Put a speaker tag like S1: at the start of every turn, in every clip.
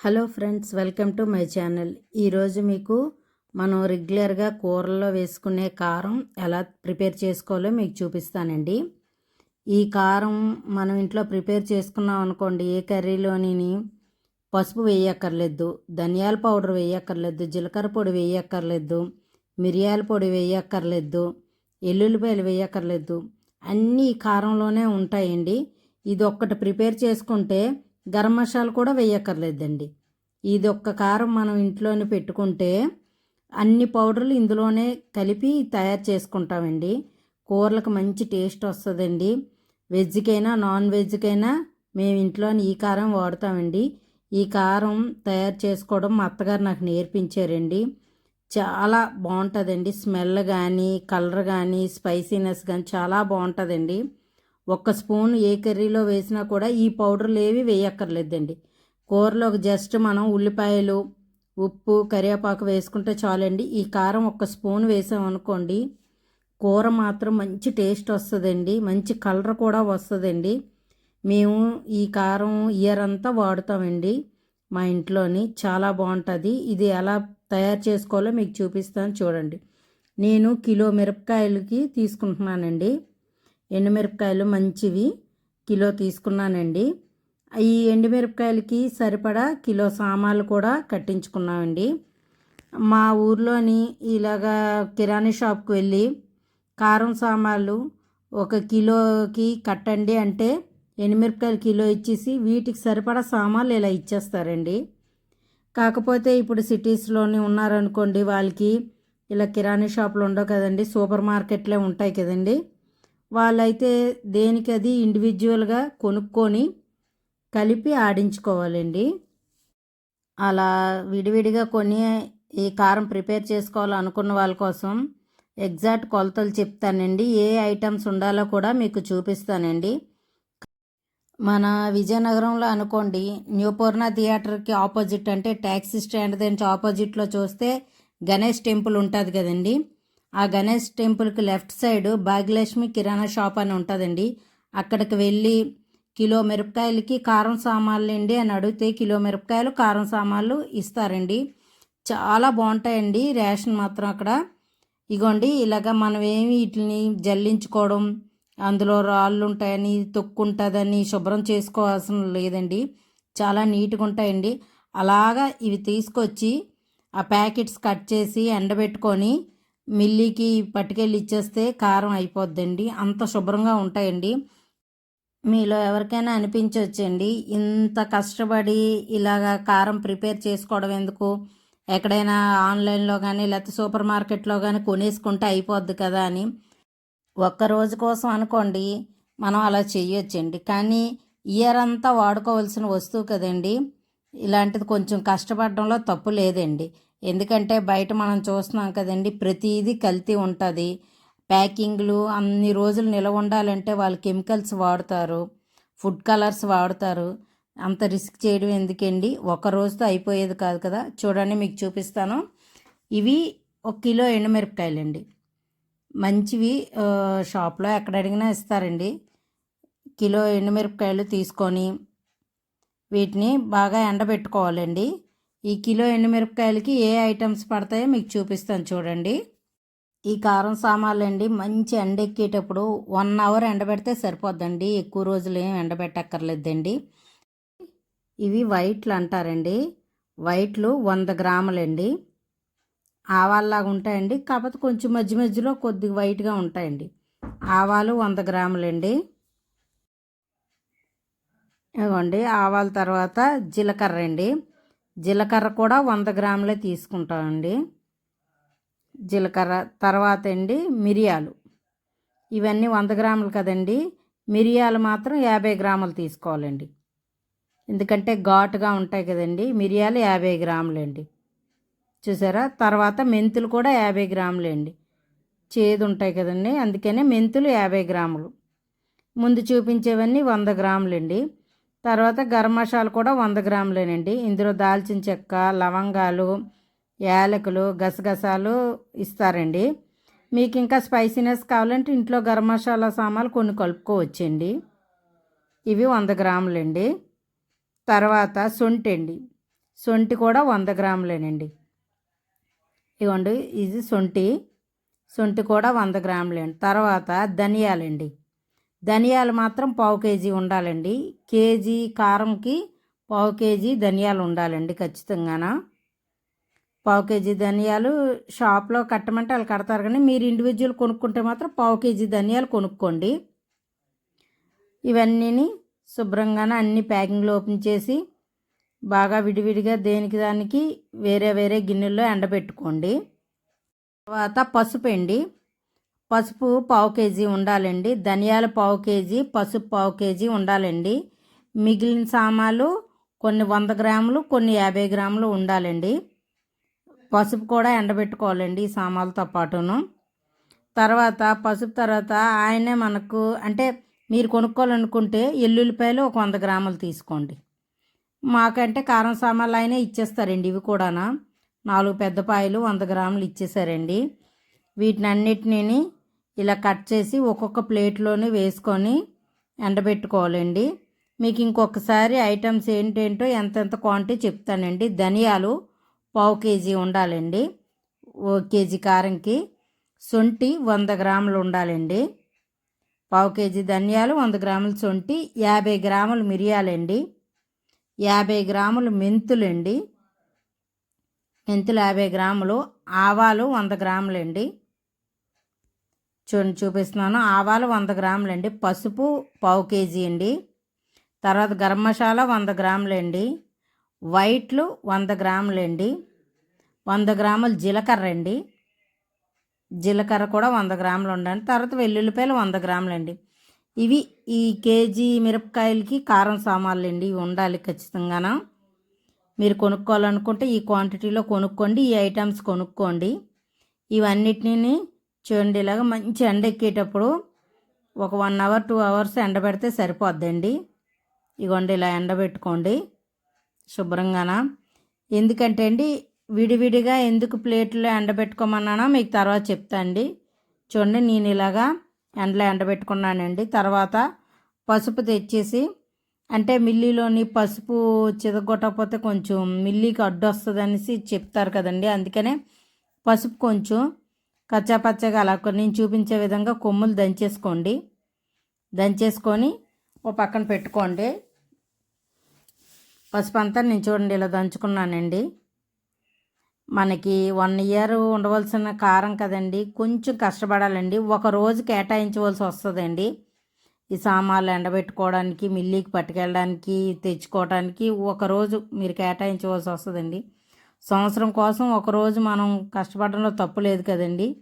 S1: Hello friends welcome to my channel. ఈరోజు మీకు మనం రెగ్యులర్గా కూరల్లో వేసుకునే కారం ఎలా ప్రిపేర్ చేసుకోవాలో మీకు చూపిస్తానండి. ఈ కారం మనం ఇంట్లో ప్రిపేర్ చేసుకున్నాం అనుకోండి ఏ కర్రీలోని పసుపు వేయక్కర్లేదు ధనియాల పౌడర్ వేయక్కర్లేదు జీలకర్ర పొడి వేయక్కర్లేదు మిరియాల పొడి వేయక్కర్లేదు ఎల్లుల్లిపాయలు వేయక్కర్లేదు అన్నీ కారంలోనే ఉంటాయండి. ఇది ఒక్కటి ప్రిపేర్ చేసుకుంటే గరం మసాలా కూడా వేయక్కర్లేదండి. ఇది ఒక్క కారం మనం ఇంట్లోనే పెట్టుకుంటే అన్ని పౌడర్లు ఇందులోనే కలిపి తయారు చేసుకుంటామండి. కూరలకు మంచి టేస్ట్ వస్తుందండి. వెజ్కైనా నాన్ వెజ్కైనా మేము ఇంట్లోనే ఈ కారం వాడతామండి. ఈ కారం తయారు చేసుకోవడం మా అత్తగారు నాకు నేర్పించారండి. చాలా బాగుంటుందండి. స్మెల్ కానీ కలర్ కానీ స్పైసీనెస్ కానీ చాలా బాగుంటుందండి. ఒక్క స్పూన్ ఏ కర్రీలో వేసినా కూడా ఈ పౌడర్లు ఏవి వేయక్కర్లేదండి. కూరలో జస్ట్ మనం ఉల్లిపాయలు ఉప్పు కరివేపాకు వేసుకుంటే చాలండి. ఈ కారం ఒక్క స్పూన్ వేసామనుకోండి కూర మాత్రం మంచి టేస్ట్ వస్తుందండి. మంచి కలర్ కూడా వస్తుందండి. మేము ఈ కారం ఇయర్ అంతా వాడుతామండి మా ఇంట్లోని. చాలా బాగుంటుంది. ఇది ఎలా తయారు చేసుకోవాలో మీకు చూపిస్తాను చూడండి. నేను కిలో మిరపకాయలకి తీసుకుంటున్నానండి. ఎండుమిరపకాయలు మంచివి కిలో తీసుకున్నానండి. ఈ ఎండుమిరపకాయలకి సరిపడా కిలో సామాన్లు కూడా కట్టించుకున్నామండి. మా ఊర్లోని ఇలాగా కిరాణా షాప్కి వెళ్ళి కారం సామాన్లు ఒక కిలోకి కట్టండి అంటే ఎండుమిరపకాయలు కిలో ఇచ్చేసి వీటికి సరిపడా సామాన్లు ఇలా ఇచ్చేస్తారండి. కాకపోతే ఇప్పుడు సిటీస్లోనే ఉన్నారనుకోండి వాళ్ళకి ఇలా కిరాణా షాపులు ఉండవు కదండి సూపర్ మార్కెట్లే ఉంటాయి కదండి. వాళ్ళైతే దేనికి అది ఇండివిజువల్గా కొనుక్కొని కలిపి ఆడించుకోవాలండి. అలా విడివిడిగా కొని ఈ కారం ప్రిపేర్ చేసుకోవాలనుకున్న వాళ్ళ కోసం ఎగ్జాక్ట్ కొలతలు చెప్తానండి. ఏ ఐటమ్స్ ఉండాలో కూడా మీకు చూపిస్తానండి. మన విజయనగరంలో అనుకోండి న్యూ పూర్ణ థియేటర్కి ఆపోజిట్ అంటే ట్యాక్సీ స్టాండ్ నుంచి ఆపోజిట్లో చూస్తే గణేష్ టెంపుల్ ఉంటుంది కదండి. ఆ గణేష్ టెంపుల్కి లెఫ్ట్ సైడ్ భాగ్యలక్ష్మి కిరాణా షాప్ అని ఉంటుందండి. అక్కడికి వెళ్ళి కిలో మిరపకాయలకి కారం సామాన్లు అండి అని అడిగితే కిలో మిరపకాయలు కారం సామాన్లు ఇస్తారండి. చాలా బాగుంటాయండి రేషన్ మాత్రం అక్కడ. ఇగోండి ఇలాగ మనం ఏమి వీటిని జల్లించుకోవడం అందులో రాళ్ళు ఉంటాయని తొక్కు ఉంటుందని శుభ్రం చేసుకోవాల్సిన లేదండి. చాలా నీట్గా ఉంటాయండి. అలాగా ఇవి తీసుకొచ్చి ఆ ప్యాకెట్స్ కట్ చేసి ఎండబెట్టుకొని మిల్లీకి పట్టుకెళ్ళి ఇచ్చేస్తే కారం అయిపోద్దండి. అంత శుభ్రంగా ఉంటాయండి. మీలో ఎవరికైనా అనిపించవచ్చండి ఇంత కష్టపడి ఇలాగా కారం ప్రిపేర్ చేసుకోవడం ఎందుకు? ఎక్కడైనా ఆన్లైన్లో కానీ లేకపోతే సూపర్ మార్కెట్లో కానీ కొనేసుకుంటే అయిపోద్ది కదా అని. ఒక్క రోజు కోసం అనుకోండి మనం అలా చేయొచ్చండి. కానీ ఇయర్ అంతా వాడుకోవాల్సిన వస్తువు కదండి. ఇలాంటిది కొంచెం కష్టపడడంలో తప్పు లేదండి. ఎందుకంటే బయట మనం చూస్తున్నాం కదండి ప్రతిదీ కల్తీ ఉంటుంది. ప్యాకింగ్లు అన్ని రోజులు నిలవ ఉండాలంటే వాళ్ళు కెమికల్స్ వాడతారు ఫుడ్ కలర్స్ వాడతారు. అంత రిస్క్ చేయడం ఎందుకండి? ఒక రోజుతో అయిపోయేది కాదు కదా. చూడండి మీకు చూపిస్తాను. ఇవి ఒక కిలో ఎండుమిరపకాయలండి. మంచివి షాప్లో ఎక్కడ అడిగినా ఇస్తారండి. కిలో ఎండుమిరపకాయలు తీసుకొని వీటిని బాగా ఎండబెట్టుకోవాలండి. ఈ కిలో ఎండుమిరపకాయలకి ఏ ఐటమ్స్ పడతాయో మీకు చూపిస్తాను చూడండి. ఈ కారం సామాన్లు అండి మంచి ఎండెక్కేటప్పుడు వన్ అవర్ ఎండబెడితే సరిపోద్దండి. ఎక్కువ రోజులు ఏం ఎండబెట్టక్కర్లేదండి. ఇవి వైట్లు అంటారండి. వైట్లు వంద గ్రాములండి. ఆవాల్లాగా ఉంటాయండి కాకపోతే కొంచెం మధ్య మధ్యలో కొద్దిగా వైట్గా ఉంటాయండి. ఆవాలు వంద గ్రాములండి. ఇవ్వండి ఆవాల తర్వాత జీలకర్ర అండి. జీలకర్ర కూడా వంద గ్రాములే తీసుకుంటామండి జీలకర్ర తర్వాత అండి మిరియాలు. ఇవన్నీ వంద గ్రాములు కదండి. మిరియాలు మాత్రం యాభై గ్రాములు తీసుకోవాలండి. ఎందుకంటే ఘాటుగా ఉంటాయి కదండి. మిరియాలు యాభై గ్రాములండి చూసారా? తర్వాత మెంతులు కూడా యాభై గ్రాములండి చేదు ఉంటాయి కదండి. అందుకనే మెంతులు యాభై గ్రాములు. ముందు చూపించేవన్నీ వంద గ్రాములండి తర్వాత గరం మసాలా కూడా వంద గ్రాములేనండి. ఇందులో దాల్చిన చెక్క లవంగాలు యాలకులు గసగసాలు ఇస్తారండి. మీకు ఇంకా స్పైసీనెస్ కావాలంటే ఇంట్లో గరం మసాలా సామాన్లు కొన్ని కలుపుకోవచ్చండి. ఇవి వంద గ్రాములండి. తర్వాత సొంటి అండి. సొంటి కూడా వంద గ్రాములేనండి. ఇవ్వండి ఇది సొంటి. సొంటి కూడా వంద గ్రాములండి. తర్వాత ధనియాలండి. ధనియాలు మాత్రం పావు కేజీ ఉండాలండి. కేజీ కారంకి పావు కేజీ ధనియాలు ఉండాలండి ఖచ్చితంగాన. పావు కేజీ ధనియాలు షాప్లో కట్టమంటే వాళ్ళు కడతారు కానీ మీరు ఇండివిజువల్ కొనుక్కుంటే మాత్రం పావు కేజీ ధనియాలు కొనుక్కోండి. ఇవన్నీని శుభ్రంగానే అన్ని ప్యాకింగ్లో ఓపెన్ చేసి బాగా విడివిడిగా దేనికి దానికి వేరే వేరే గిన్నెల్లో ఎండబెట్టుకోండి. తర్వాత పసుపు అండి. పసుపు పావు కేజీ ఉండాలండి. ధనియాల పావు కేజీ పసుపు పావు కేజీ ఉండాలండి. మిగిలిన సామాన్లు కొన్ని వంద గ్రాములు కొన్ని యాభై గ్రాములు ఉండాలండి. పసుపు కూడా ఎండబెట్టుకోవాలండి ఈ సామాన్లతో పాటును. తర్వాత పసుపు తర్వాత ఆయనే మనకు అంటే మీరు కొనుక్కోవాలనుకుంటే ఎల్లుల్లిపాయలు ఒక వంద గ్రాములు తీసుకోండి. మాకంటే కారం సామాన్లు అయినా ఇచ్చేస్తారండి ఇవి కూడానా. నాలుగు పెద్ద పాయలు వంద గ్రాములు ఇచ్చేసారండి. వీటిని అన్నిటినీ ఇలా కట్ చేసి ఒక్కొక్క ప్లేట్లోనే వేసుకొని ఎండబెట్టుకోవాలండి. మీకు ఇంకొకసారి ఐటమ్స్ ఏంటేంటో ఎంతెంత క్వాంటిటీ చెప్తానండి. ధనియాలు పావు కేజీ ఉండాలండి. ఓ కేజీ కారంకి సొంటి వంద గ్రాములు ఉండాలండి. పావు కేజీ ధనియాలు వంద గ్రాముల సొంటి యాభై గ్రాములు మిరియాలండి. యాభై గ్రాములు మెంతులండి. మెంతులు యాభై గ్రాములు ఆవాలు వంద గ్రాములండి. చూడండి చూపిస్తున్నాను. ఆవాలు వంద గ్రాములండి. పసుపు పావు కేజీ అండి. తర్వాత గరం మసాలా వంద గ్రాములండి. వైట్లు వంద గ్రాములండి. వంద గ్రాములు జీలకర్ర అండి. జీలకర్ర కూడా వంద గ్రాములు ఉండండి. తర్వాత వెల్లుల్లిపాయలు వంద గ్రాములండి. ఇవి ఈ కేజీ మిరపకాయలకి కారం సామాన్లు అండి ఇవి ఉండాలి ఖచ్చితంగాన. మీరు కొనుక్కోవాలనుకుంటే ఈ క్వాంటిటీలో కొనుక్కోండి. ఈ ఐటమ్స్ కొనుక్కోండి. ఇవన్నిటిని చూడండి ఇలాగ మంచి ఎండ ఎక్కేటప్పుడు ఒక వన్ అవర్ టూ అవర్స్ ఎండబెడితే సరిపోద్దండి. ఇగోండి ఇలా ఎండబెట్టుకోండి శుభ్రంగాన? ఎందుకంటే అండి విడివిడిగా ఎందుకు ప్లేట్లో ఎండబెట్టుకోమన్నానో మీకు తర్వాత చెప్తా అండి. చూడండి నేను ఇలాగా ఎండలో ఎండబెట్టుకున్నానండి తర్వాత పసుపు తెచ్చేసి అంటే మిల్లీలోని పసుపు చిదగొట్టకపోతే కొంచెం మిల్లీకి అడ్డు వస్తుంది అనేసి చెప్తారు కదండి. అందుకనే పసుపు కొంచెం కచ్చాపచ్చగా అలా నేను చూపించే విధంగా కొమ్ములు దంచేసుకోండి. దంచేసుకొని ఓ పక్కన పెట్టుకోండి. పసుపు అంతా నేను చూడండి ఇలా దంచుకున్నానండి. మనకి వన్ ఇయర్ ఉండవలసిన కారం కదండి కొంచెం కష్టపడాలండి. ఒక రోజు కేటాయించవలసి వస్తుందండి. ఈ సామాన్లు ఎండబెట్టుకోవడానికి మిల్లీకి పట్టుకెళ్ళడానికి తెచ్చుకోవడానికి ఒక రోజు మీరు కేటాయించవలసి వస్తుందండి. సంవత్సరం కోసం ఒకరోజు మనం కష్టపడడంలో తప్పు లేదు కదండి.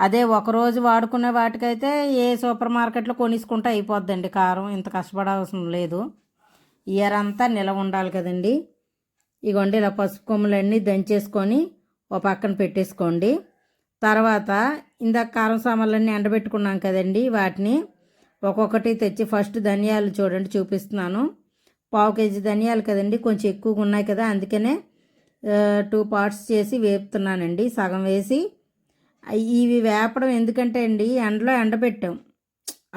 S1: అదే ఒకరోజు వాడుకునే వాటికైతే ఏ సూపర్ మార్కెట్లో కొనిసుకుంటే అయిపోద్దండి కారం. ఇంత కష్టపడాల్సిన లేదు. ఇయర్ అంతా నిలవ ఉండాలి కదండి. ఇగోండి ఇలా పసుపు కొమ్ములన్నీ దంచేసుకొని ఓ పక్కన పెట్టేసుకోండి. తర్వాత ఇందాక కారం సామాన్లన్నీ ఎండబెట్టుకున్నాం కదండి. వాటిని ఒక్కొక్కటి తెచ్చి ఫస్ట్ ధనియాలు చూడండి చూపిస్తున్నాను. పావు కేజీ ధనియాలు కదండి. కొంచెం ఎక్కువగా ఉన్నాయి కదా. అందుకనే టూ పార్ట్స్ చేసి వేపుతున్నానండి. సగం వేసి ఇవి వేపడం ఎందుకంటే అండి ఎండలో ఎండబెట్టాం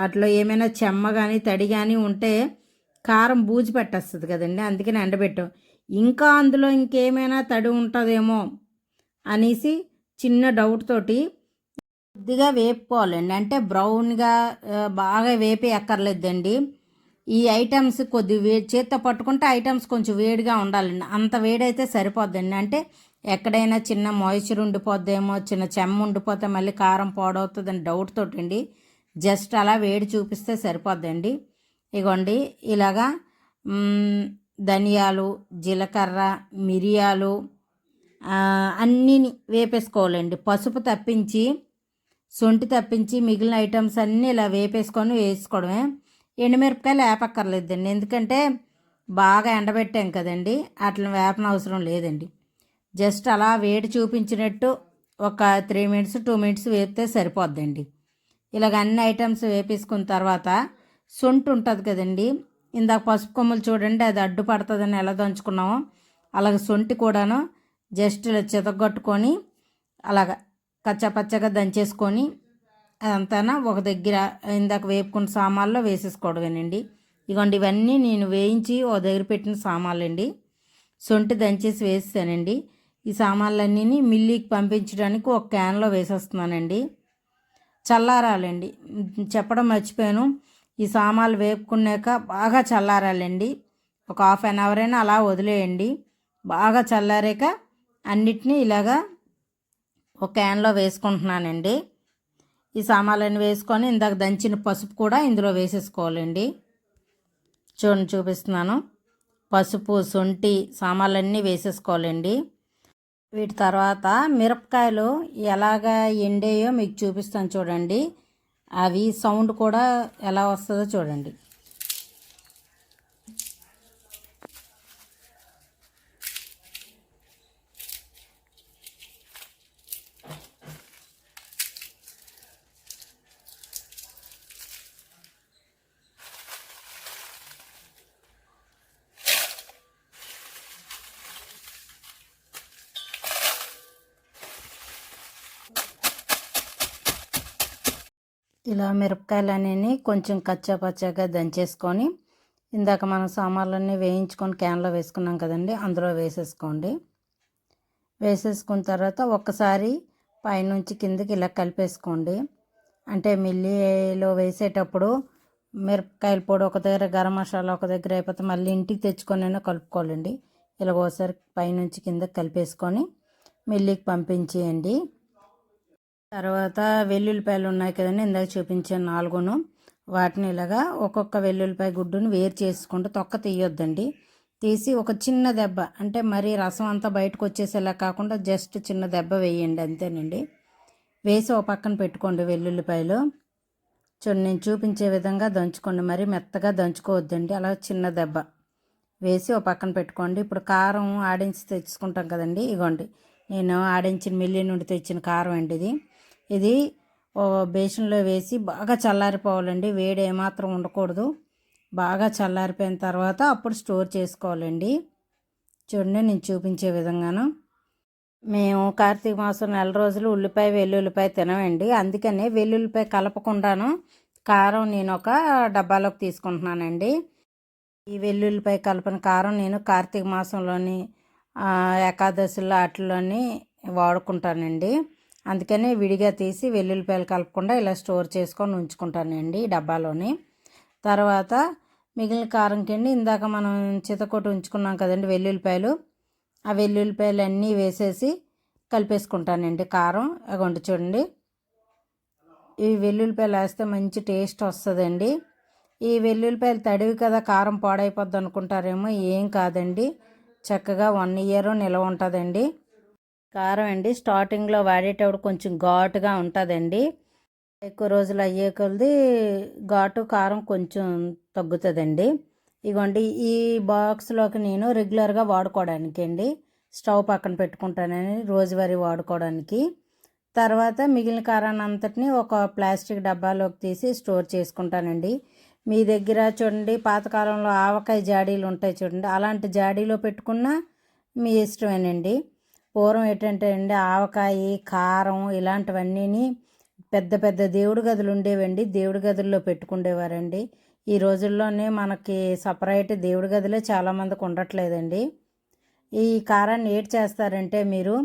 S1: అట్లా ఏమైనా చెమ్మ కానీ తడి కానీ ఉంటే కారం బూజు పెట్టేస్తుంది కదండి అందుకని ఎండబెట్టాం ఇంకా అందులో ఇంకేమైనా తడి ఉంటుందేమో అనేసి చిన్న డౌట్ తోటి కొద్దిగా వేపుకోవాలండి. అంటే బ్రౌన్గా బాగా వేపి ఎక్కర్లేదండి ఈ ఐటమ్స్ కొద్ది వే చేత్తో పట్టుకుంటే ఐటమ్స్ కొంచెం వేడిగా ఉండాలండి అంత వేడైతే సరిపోద్దండి. అంటే ఎక్కడైనా చిన్న మాయిశ్చర్ ఉండిపోద్దేమో చిన్న చెమ్మ ఉండిపోతే మళ్ళీ కారం పాడవుతుందని డౌట్ తోటండి. జస్ట్ అలా వేడి చూపిస్తే సరిపోద్దండి. ఇగోండి ఇలాగా ధనియాలు జీలకర్ర మిరియాలు అన్నీ వేపేసుకోవాలండి. పసుపు తప్పించి సొంటి తప్పించి మిగిలిన ఐటమ్స్ అన్నీ ఇలా వేపేసుకొని వేసుకోవడమే. ఎండుమిరపకాయలు వేపక్కర్లేదండి. ఎందుకంటే బాగా ఎండబెట్టాం కదండి. అట్లా వేపన అవసరం లేదండి. జస్ట్ అలా వేడి చూపించినట్టు ఒక త్రీ మినిట్స్ టూ మినిట్స్ వేపితే సరిపోద్దండి. ఇలాగ అన్ని ఐటమ్స్ వేపేసుకున్న తర్వాత సొంటు ఉంటుంది కదండి. ఇందాక పసుపు కొమ్మలు చూడండి అది అడ్డు పడుతుందని ఎలా దంచుకున్నామో అలాగ సొంటి కూడాను జస్ట్ ఇలా చితగొట్టుకొని అలాగ కచ్చపచ్చగా దంచేసుకొని అదంతా ఒక దగ్గర ఇందాక వేపుకున్న సామాన్లో వేసేసుకోవడమేనండి. ఇగోండి ఇవన్నీ నేను వేయించి ఓ దగ్గర పెట్టిన సామాన్లు అండి సొంటి దంచేసి వేసేసానండి ఈ సామాన్లన్నీ మిల్లీకి పంపించడానికి ఒక క్యాన్లో వేసేస్తున్నానండి. చల్లారాలండి. చెప్పడం మర్చిపోయాను. ఈ సామాన్లు వేపుకున్నాక బాగా చల్లారాలండి. ఒక హాఫ్ అన్ అవర్ అయినా అలా వదిలేయండి. బాగా చల్లారాక అన్నిటినీ ఇలాగా ఒక క్యాన్లో వేసుకుంటున్నానండి. ఈ సామాన్లను వేసుకొని ఇందాక దంచిన పసుపు కూడా ఇందులో వేసేసుకోవాలండి. చూడండి చూపిస్తున్నాను. పసుపు శొంఠి సామాన్లన్నీ వేసేసుకోవాలండి. వీటి తర్వాత మిరపకాయలు ఎలాగా ఎండేయో మీకు చూపిస్తాను చూడండి. అవి సౌండ్ కూడా ఎలా వస్తుందో చూడండి. ఇలా మిరపకాయలు అనేవి కొంచెం కచ్చా పచ్చాగా దంచేసుకొని ఇందాక మనం సామాన్లన్నీ వేయించుకొని క్యాన్లో వేసుకున్నాం కదండి అందులో వేసేసుకోండి. వేసేసుకున్న తర్వాత ఒక్కసారి పైనుంచి కిందకి ఇలా కలిపేసుకోండి. అంటే మిల్లీలో వేసేటప్పుడు మిరపకాయల పొడి ఒక దగ్గర గరం మసాలా ఒక దగ్గర అయిపోతే మళ్ళీ ఇంటికి తెచ్చుకొని అయినా కలుపుకోవాలండి. ఇలా ఒకసారి పైనుంచి కిందకి కలిపేసుకొని మిల్లీకి పంపించేయండి. తర్వాత వెల్లుల్లిపాయలు ఉన్నాయి కదండి ఇందాక చూపించాను నాలుగును. వాటిని ఇలాగా ఒక్కొక్క వెల్లుల్లిపాయ గుడ్డును వేరు చేసుకుంటూ తొక్క తీయొద్దండి. తీసి ఒక చిన్న దెబ్బ అంటే మరీ రసం అంతా బయటకు వచ్చేసేలా కాకుండా జస్ట్ చిన్న దెబ్బ వేయండి అంతేనండి. వేసి ఒక పక్కన పెట్టుకోండి వెల్లుల్లిపాయలు. చూడండి నేను చూపించే విధంగా దంచుకోండి మరీ మెత్తగా దంచుకోవద్దండి అలా చిన్న దెబ్బ. వేసి ఒక పక్కన పెట్టుకోండి. ఇప్పుడు కారం ఆడించి తెచ్చుకుంటాం కదండి ఇగోండి. నేను ఆడించిన మిల్లి నుండి తెచ్చిన కారం అండి ఇది. ఇది బేసిన్లో వేసి బాగా చల్లారిపోవాలండి. వేడి ఏమాత్రం ఉండకూడదు. బాగా చల్లారిపోయిన తర్వాత అప్పుడు స్టోర్ చేసుకోవాలండి. చూడండి నేను చూపించే విధంగాను. మేము కార్తీక మాసం నెల రోజులు ఉల్లిపాయ వెల్లుల్లిపాయ తినమండి. అందుకనే వెల్లుల్లిపాయ కలపకుండాను కారం నేను ఒక డబ్బాలోకి తీసుకుంటున్నానండి. ఈ వెల్లుల్లిపాయ కలపని కారం నేను కార్తీక మాసంలోని ఏకాదశిలో వాటిలోని వాడుకుంటానండి. అందుకనే విడిగా తీసి వెల్లుల్లిపాయలు కలపకుండా ఇలా స్టోర్ చేసుకొని ఉంచుకుంటానండి డబ్బాలోని. తర్వాత మిగిలిన కారం కింద ఇందాక మనం చితకొట్టి ఉంచుకున్నాం కదండి వెల్లుల్లిపాయలు. ఆ వెల్లుల్లిపాయలు అన్నీ వేసేసి కలిపేసుకుంటానండి కారం. అగొండి చూడండి. ఈ వెల్లుల్లిపాయలు వేస్తే మంచి టేస్ట్ వస్తుందండి. ఈ వెల్లుల్లిపాయలు తడివి కదా కారం పాడైపోద్ది అనుకుంటారేమో ఏం కాదండి. చక్కగా వన్ ఇయర్ నిల్వ ఉంటుందండి. కారం అండి. స్టార్టింగ్లో వాడేటప్పుడు కొంచెం ఘాటుగా ఉంటుందండి. ఎక్కువ రోజులు అయ్యే కొలది ఘాటు కారం కొంచెం తగ్గుతుందండి. ఇగోండి ఈ బాక్స్లోకి నేను రెగ్యులర్గా వాడుకోవడానికి అండి స్టవ్ పక్కన పెట్టుకుంటానని రోజువారీ వాడుకోవడానికి. తర్వాత మిగిలిన కారాన్ని అంతటిని ఒక ప్లాస్టిక్ డబ్బాలోకి తీసి స్టోర్ చేసుకుంటానండి. మీ దగ్గర చూడండి పాతకాలంలో ఆవకాయ జాడీలు ఉంటాయి చూడండి. అలాంటి జాడీలో పెట్టుకున్న మీ ఇష్టమేనండి. పూర్వం ఏంటంటే అండి ఆవకాయ కారం ఇలాంటివన్నీ పెద్ద పెద్ద దేవుడి గదులు ఉండేవండి. దేవుడి గదుల్లో పెట్టుకుండేవారండి. ఈ రోజుల్లోనే మనకి సపరేట్ దేవుడి గదిలో చాలామందికి ఉండట్లేదండి. ఈ కారాన్ని ఏటి చేస్తారంటే మీరు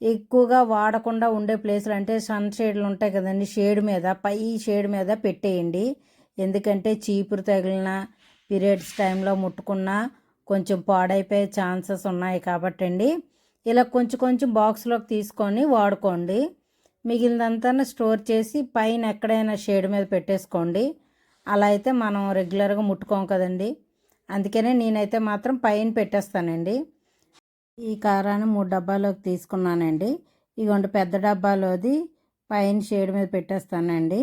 S1: ఎక్కువగా వాడకుండా ఉండే ప్లేసులు అంటే సన్ షేడ్లు ఉంటాయి కదండి షేడ్ మీద పై షేడ్ మీద పెట్టేయండి. ఎందుకంటే చీపురు తగిలిన పీరియడ్స్ టైంలో ముట్టుకున్నా కొంచెం పాడైపోయే ఛాన్సెస్ ఉన్నాయి కాబట్టి అండి ఇలా కొంచెం కొంచెం బాక్స్లోకి తీసుకొని వాడుకోండి. మిగిలినంతా స్టోర్ చేసి పైన ఎక్కడైనా షేడ్ మీద పెట్టేసుకోండి. అలా అయితే మనం రెగ్యులర్గా ముట్టుకోం కదండి. అందుకనే నేనైతే మాత్రం పైన పెట్టేస్తానండి. ఈ కారాన్ని మూడు డబ్బాలోకి తీసుకున్నానండి. ఇగోండి పెద్ద డబ్బాలోది పైన షేడ్ మీద పెట్టేస్తానండి.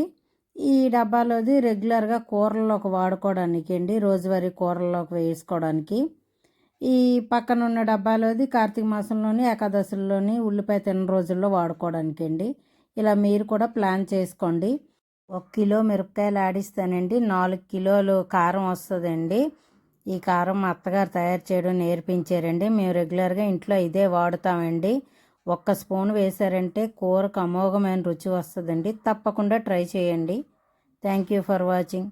S1: ఈ డబ్బాలోది రెగ్యులర్గా కూరల్లోకి వాడుకోవడానికి అండి రోజువారీ కూరల్లోకి వేసుకోవడానికి. ఈ పక్కన ఉన్న డబ్బాలోది కార్తీక మాసంలోని ఏకాదశుల్లోని ఉల్లిపాయ తిన్న రోజుల్లో వాడుకోవడానికి అండి ఇలా మీరు కూడా ప్లాన్ చేసుకోండి. ఒక కిలో మిరపకాయలు ఆడిస్తానండి నాలుగు కిలోలు కారం వస్తుందండి. ఈ కారం మా అత్తగారు తయారు చేయడం నేర్పించారండి. మేము రెగ్యులర్గా ఇంట్లో ఇదే వాడుతామండి. ఒక్క స్పూన్ వేసారంటే కూరకు అమోఘమైన రుచి వస్తుందండి. తప్పకుండా ట్రై చేయండి. Thank you for watching.